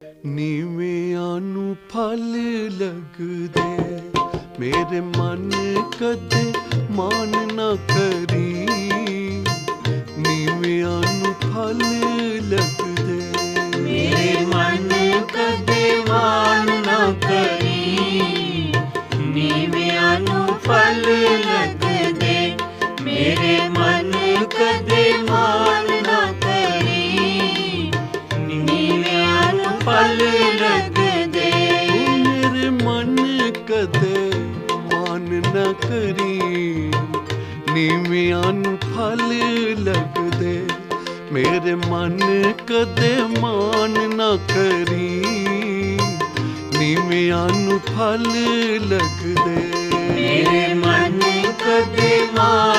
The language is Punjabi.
ਨੀਵਿਆਂ ਨੂੰ ਫਲ ਲੱਗਦੇ, ਮੇਰੇ ਮਨ ਕਦੇ ਮਾਨ ਨਾ ਕਰੀ। ਨੀਵਿਆਂ ਨੂੰ ਫਲ ਲੱਗਦੇ, ਮੇਰੇ ਮਨ ਕਦੇ ਮਾਨ ਨਾ ਕਰੀ। ਨੀਵਿਆਂ ਨੂੰ ਫਲ ਲੱਗਦੇ, ਮੇਰੇ ਕਦੇ ਮਾਨ ਨਾ ਕਰੀ। ਨੀਵਿਆਂ ਨੂੰ ਫਲ ਲੱਗਦੇ, ਮੇਰੇ ਮਨ ਕਦੇ ਮਾਨ ਨਾ ਕਰੀ। ਨੀਵਿਆਂ ਨੂੰ ਫਲ ਲੱਗਦੇ, ਮੇਰੇ ਮਨ ਕਦੇ ਮਾਨ